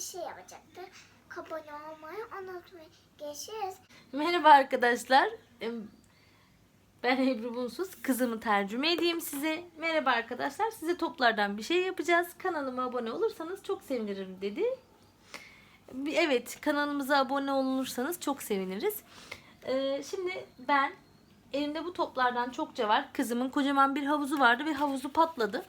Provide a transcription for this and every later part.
şey yapacaktı. Abone olmayı unutmayın. Görüşürüz. Merhaba arkadaşlar. Ben Ebru Bunsuz. Kızımı tercüme edeyim size. Merhaba arkadaşlar. Size toplardan bir şey yapacağız. Kanalıma abone olursanız çok sevinirim dedi. Bir- Evet kanalımıza abone olursanız çok seviniriz. Ee, şimdi ben elimde bu toplardan çokça var. Kızımın kocaman bir havuzu vardı ve havuzu patladı.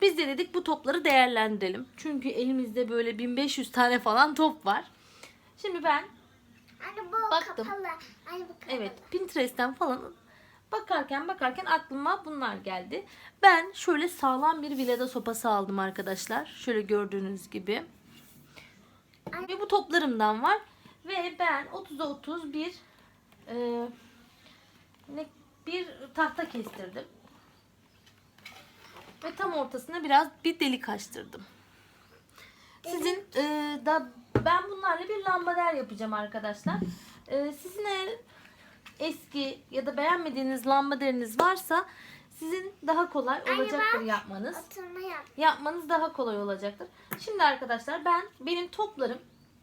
Biz de dedik bu topları değerlendirelim. Çünkü elimizde böyle 1500 tane falan top var. Şimdi ben Anne bu Baktım. kapalı. Anne bu kapalı. Evet Pinterest'ten falan bakarken bakarken aklıma bunlar geldi. Ben şöyle sağlam bir vileda sopası aldım arkadaşlar. Şöyle gördüğünüz gibi. Ve bu toplarımdan var. Ve ben 30'a 30 bir e, ne, bir tahta kestirdim. Ve tam ortasına biraz bir delik açtırdım. Sizin e, da ben bunlarla bir lambader yapacağım arkadaşlar. E, sizin eğer eski ya da beğenmediğiniz lambaderiniz varsa sizin daha kolay olacaktır ben- yapmanız. Yap. Yapmanız daha kolay olacaktır. Şimdi arkadaşlar ben benim toplarım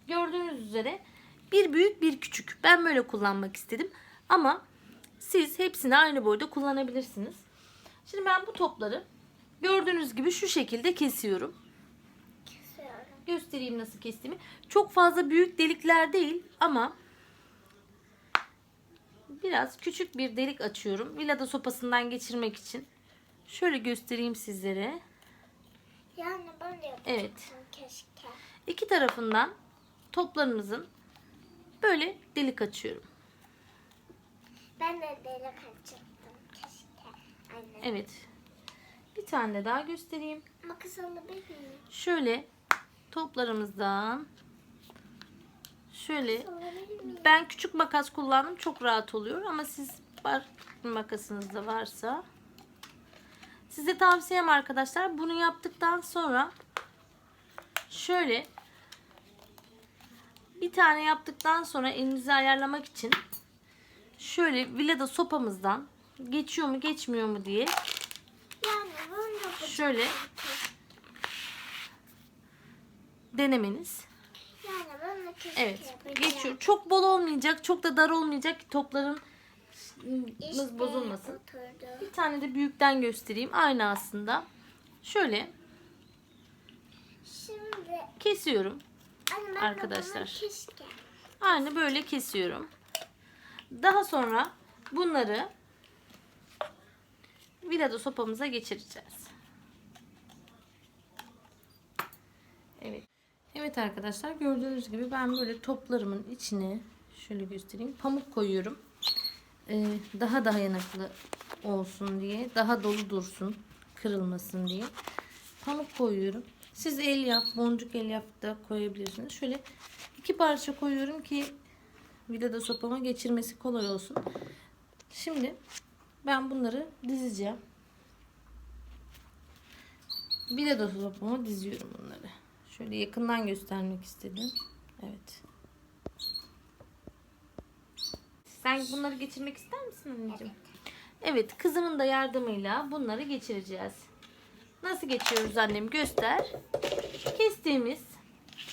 gördüğünüz üzere bir büyük bir küçük. Ben böyle kullanmak istedim. Ama siz hepsini aynı boyda kullanabilirsiniz. Şimdi ben bu topları gördüğünüz gibi şu şekilde kesiyorum. Kesiyorum. Göstereyim nasıl kestiğimi. Çok fazla büyük delikler değil ama biraz küçük bir delik açıyorum. Vilada sopasından geçirmek için. Şöyle göstereyim sizlere. Yani ben de Evet. keşke. İki tarafından toplarınızın böyle delik açıyorum. Ben de delik açacaktım keşke. Anne. Evet. Bir tane daha göstereyim. Makas alabilir miyim? Şöyle toplarımızdan şöyle ben küçük makas kullandım çok rahat oluyor ama siz var makasınız da varsa size tavsiyem arkadaşlar bunu yaptıktan sonra şöyle bir tane yaptıktan sonra elinizi ayarlamak için şöyle vilada sopamızdan geçiyor mu geçmiyor mu diye. Şöyle denemeniz. Evet geçiyor. Çok bol olmayacak çok da dar olmayacak ki topların İşte bozulmasın. oturdu. Bir tane de büyükten göstereyim. Aynı aslında. Şöyle Şimdi kesiyorum. anne Arkadaşlar. Aynı böyle kesiyorum. Daha sonra bunları vilada sopamıza geçireceğiz. Evet. Evet arkadaşlar gördüğünüz gibi ben böyle toplarımın içine şöyle göstereyim. Pamuk koyuyorum. Ee, daha dayanıklı olsun diye. Daha dolu dursun. Kırılmasın diye. Pamuk koyuyorum. Siz elyaf, boncuk elyaf da koyabilirsiniz. Şöyle iki parça koyuyorum ki vilada sopama geçirmesi kolay olsun. Şimdi ben bunları dizeceğim. Vilada sopama diziyorum bunları. Şöyle yakından göstermek istedim. Evet. Sen bunları geçirmek ister misin anneciğim? Evet, kızımın da yardımıyla bunları geçireceğiz. Nasıl geçiyoruz annem göster. Kestiğimiz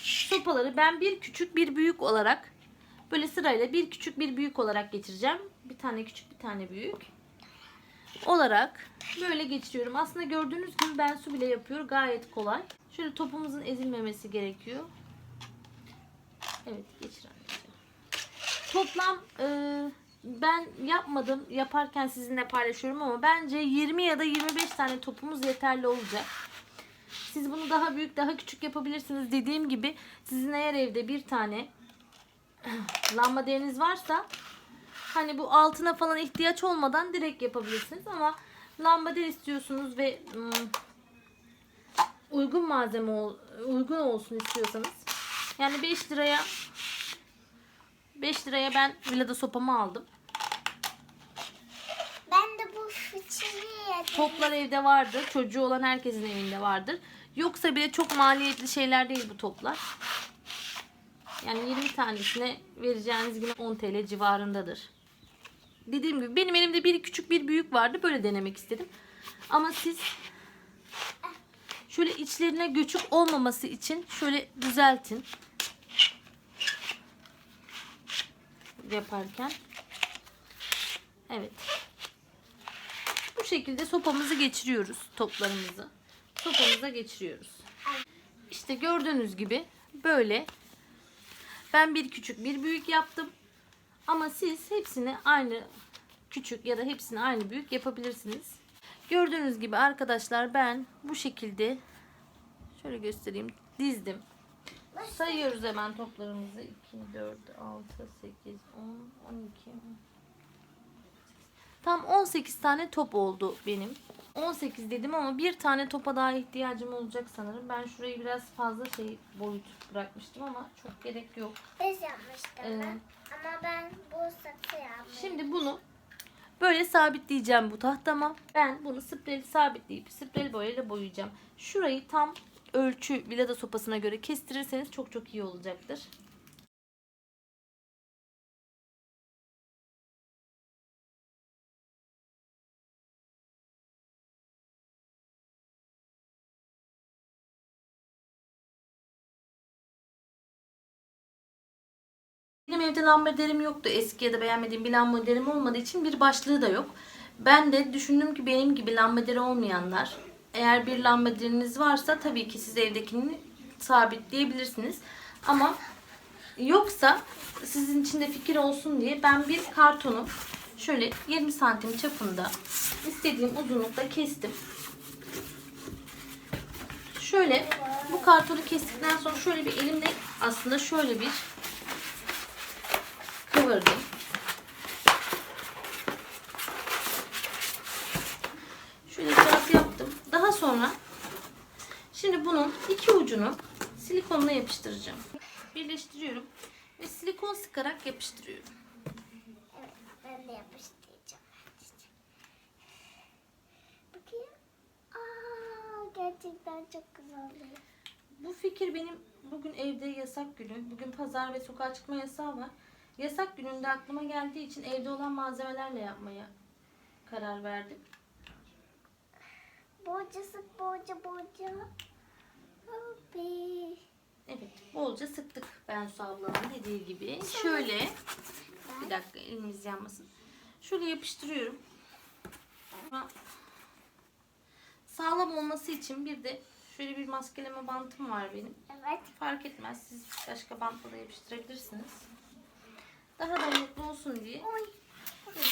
sopaları ben bir küçük bir büyük olarak böyle sırayla bir küçük bir büyük olarak geçireceğim. Bir tane küçük bir tane büyük olarak böyle geçiriyorum. Aslında gördüğünüz gibi ben su bile yapıyor. Gayet kolay. Şöyle topumuzun ezilmemesi gerekiyor. Evet geçir anneciğim. Toplam e, ben yapmadım. Yaparken sizinle paylaşıyorum ama bence 20 ya da 25 tane topumuz yeterli olacak. Siz bunu daha büyük, daha küçük yapabilirsiniz. Dediğim gibi sizin eğer evde bir tane lambaderiniz varsa hani bu altına falan ihtiyaç olmadan direkt yapabilirsiniz ama lambader istiyorsunuz ve ım, uygun malzeme ol- uygun olsun istiyorsanız yani 5 liraya 5 liraya ben vilada sopamı aldım. Ben de bu fıçıyı yedim. Toplar evde vardır. Çocuğu olan herkesin evinde vardır. Yoksa bile çok maliyetli şeyler değil bu toplar. Yani 20 tanesine vereceğiniz yine 10 TL civarındadır. Dediğim gibi benim elimde bir küçük bir büyük vardı. Böyle denemek istedim. Ama siz Şöyle içlerine göçük olmaması için şöyle düzeltin. Yaparken. Evet. Bu şekilde sopamızı geçiriyoruz toplarımızı. Sopamıza geçiriyoruz. İşte gördüğünüz gibi böyle ben bir küçük bir büyük yaptım. Ama siz hepsini aynı küçük ya da hepsini aynı büyük yapabilirsiniz. Gördüğünüz gibi arkadaşlar ben bu şekilde şöyle göstereyim dizdim. Sayıyoruz hemen toplarımızı. 2, 4, 6, 8, 10, 12. Tam 18 tane top oldu benim. 18 dedim ama bir tane topa daha ihtiyacım olacak sanırım. Ben şurayı biraz fazla şey boyut bırakmıştım ama çok gerek yok. Bez yapmıştım Ee, ben. Ama ben bu saksı yapmıştım. Şimdi bunu böyle sabitleyeceğim bu tahtama. Ben bunu spreyli sabitleyip spreyli boyayla boyayacağım. Şurayı tam ölçü vilada sopasına göre kestirirseniz çok çok iyi olacaktır. Evde lambaderim yoktu. Eski ya da beğenmediğim bir lambaderim olmadığı için bir başlığı da yok. Ben de düşündüm ki benim gibi lambaderi olmayanlar eğer bir lambaderiniz varsa tabii ki siz evdekini sabitleyebilirsiniz. Ama yoksa sizin için de fikir olsun diye ben bir kartonu şöyle 20 santim çapında istediğim uzunlukta kestim. Şöyle bu kartonu kestikten sonra şöyle bir elimde aslında şöyle bir kıvırdım. Şöyle biraz yaptım. Daha sonra şimdi bunun iki ucunu silikonla yapıştıracağım. Birleştiriyorum ve silikon sıkarak yapıştırıyorum. Evet, ben de yapıştıracağım. Bakayım. Aa, gerçekten çok güzel oluyor. Bu fikir benim bugün evde yasak günü. Bugün pazar ve sokağa çıkma yasağı var. Yasak gününde aklıma geldiği için evde olan malzemelerle yapmaya karar verdim. Boğaca sık boğaca boğaca. Abi. Evet, bolca sıktık ben su ablanın dediği gibi. Şöyle, bir dakika elimiz yanmasın. Şöyle yapıştırıyorum. Sağlam olması için bir de şöyle bir maskeleme bantım var benim. Evet. Fark etmez, siz başka bantla da yapıştırabilirsiniz. Daha dayanıklı olsun diye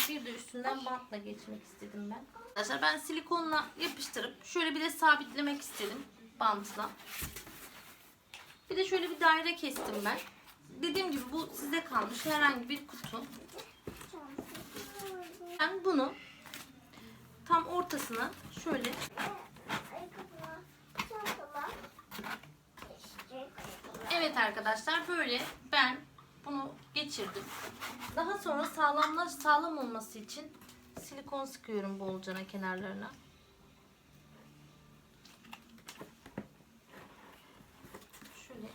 bir de üstünden bantla geçmek istedim ben. Arkadaşlar ben silikonla yapıştırıp şöyle bir de sabitlemek istedim bantla. Bir de şöyle bir daire kestim ben. Dediğim gibi bu size kalmış herhangi bir kutu. Ben bunu tam ortasına şöyle Evet arkadaşlar böyle ben bunu geçirdim. Daha sonra sağlamla sağlam olması için silikon sıkıyorum bolcana kenarlarına. Şöyle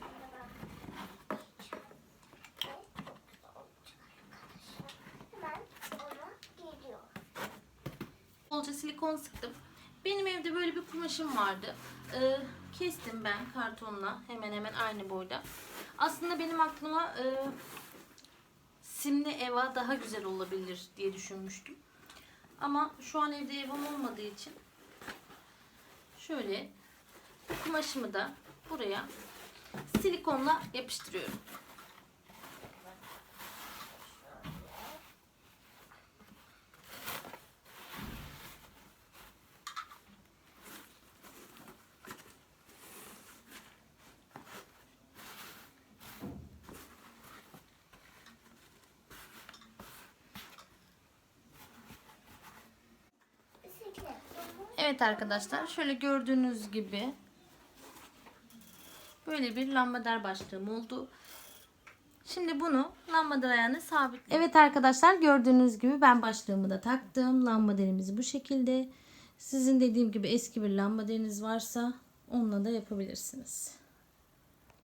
bolca silikon sıktım. Benim evde böyle bir kumaşım vardı. Ee, kestim ben kartonla hemen hemen aynı boyda. Aslında benim aklıma e, simli eva daha güzel olabilir diye düşünmüştüm. Ama şu an evde evam olmadığı için şöyle bu kumaşımı da buraya silikonla yapıştırıyorum. Evet arkadaşlar şöyle gördüğünüz gibi böyle bir lambader başlığım oldu. Şimdi bunu lambader ayağına sabit. Evet arkadaşlar gördüğünüz gibi ben başlığımı da taktım. Lambaderimiz bu şekilde. Sizin dediğim gibi eski bir lambaderiniz varsa onunla da yapabilirsiniz.